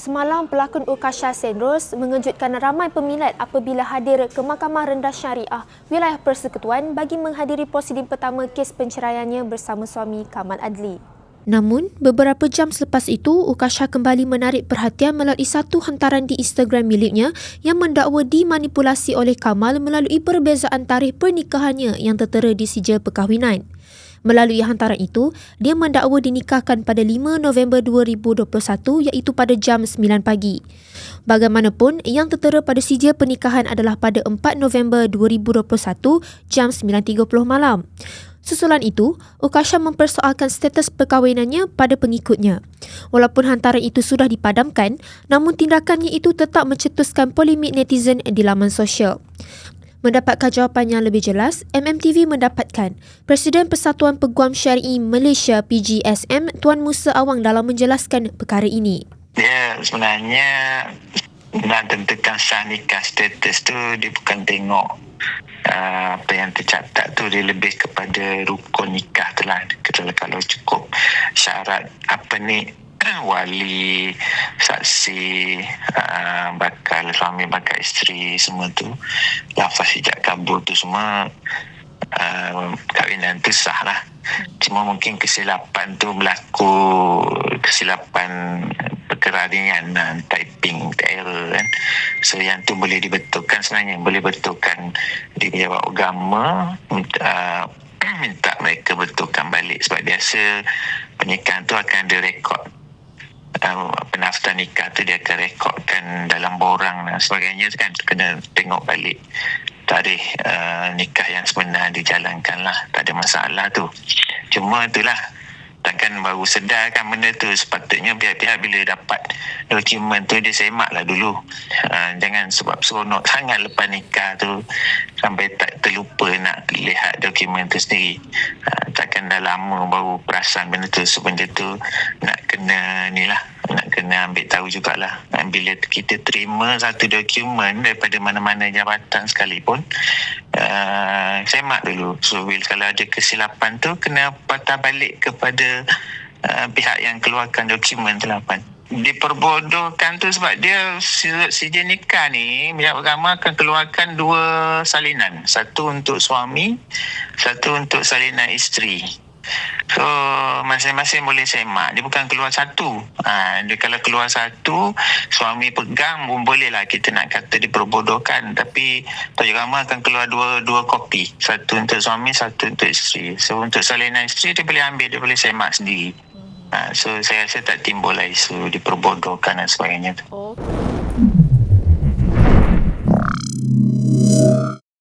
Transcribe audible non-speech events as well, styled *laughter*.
Semalam pelakon Ukasha Senros mengejutkan ramai peminat apabila hadir ke Mahkamah Rendah Syariah Wilayah Persekutuan bagi menghadiri prosiding pertama kes penceraiannya bersama suami Kamal Adli. Namun, beberapa jam selepas itu, Ukasha kembali menarik perhatian melalui satu hantaran di Instagram miliknya yang mendakwa dimanipulasi oleh Kamal melalui perbezaan tarikh pernikahannya yang tertera di sijil perkahwinan. Melalui hantaran itu, dia mendakwa dinikahkan pada 5 November 2021 iaitu pada jam 9 pagi. Bagaimanapun, yang tertera pada sijil pernikahan adalah pada 4 November 2021 jam 9.30 malam. Susulan itu, Ukasha mempersoalkan status perkahwinannya pada pengikutnya. Walaupun hantaran itu sudah dipadamkan, namun tindakannya itu tetap mencetuskan polemik netizen di laman sosial. Mendapatkan jawapan yang lebih jelas, MMTV mendapatkan Presiden Persatuan Peguam Syari'i Malaysia PGSM Tuan Musa Awang dalam menjelaskan perkara ini. Dia sebenarnya nak tentukan sah nikah status tu dia bukan tengok uh, apa yang tercatat tu dia lebih kepada rukun nikah tu lah kalau cukup syarat apa ni *coughs* wali saksi uh, bakal suami bakal isteri semua tu. Lafaz hijab kabul tu semua uh, kahwinan tu sah lah cuma mungkin kesilapan tu berlaku kesilapan perkara ringan uh, typing error kan. So yang tu boleh dibetulkan sebenarnya. Boleh betulkan di pejabat agama uh, *coughs* minta mereka betulkan balik. Sebab biasa pernikahan tu akan uh, penaftar nikah tu dia akan rekodkan dalam borang dan sebagainya kan. Kena tengok balik tarikh uh, nikah yang sebenar dijalankan lah. Tak ada masalah tu. Cuma itulah. Takkan baru sedar kan benda tu. Sepatutnya pihak-pihak bila dapat dokumen tu dia semak lah dulu. Uh, jangan sebab seronok sangat lepas nikah tu. Sampai tak terlupa nak lihat dokumen tu sendiri. Uh, takkan dah lama baru perasan benda tu. So benda tu nak kena ni lah. Nak kena ambil tahu jugalah. Bila kita terima satu dokumen daripada mana-mana jabatan sekalipun uh, semak dulu. So bila kalau ada kesilapan tu kena patah balik kepada uh, pihak yang keluarkan dokumen tu lah Pan diperbodohkan tu sebab dia sijil nikah ni pihak agama akan keluarkan dua salinan. Satu untuk suami satu untuk salinan isteri So masing-masing boleh semak. Dia bukan keluar satu. Ha, Dia kalau keluar satu Suami pegang pun boleh lah Kita nak kata diperbodohkan. Tapi Tok Rama akan keluar dua dua kopi. Satu untuk suami Satu untuk isteri. So untuk salinan isteri Dia boleh ambil Dia boleh semak sendiri. Ha, So saya rasa tak timbul lah isu Diperbodohkan dan sebagainya. Tu Oh.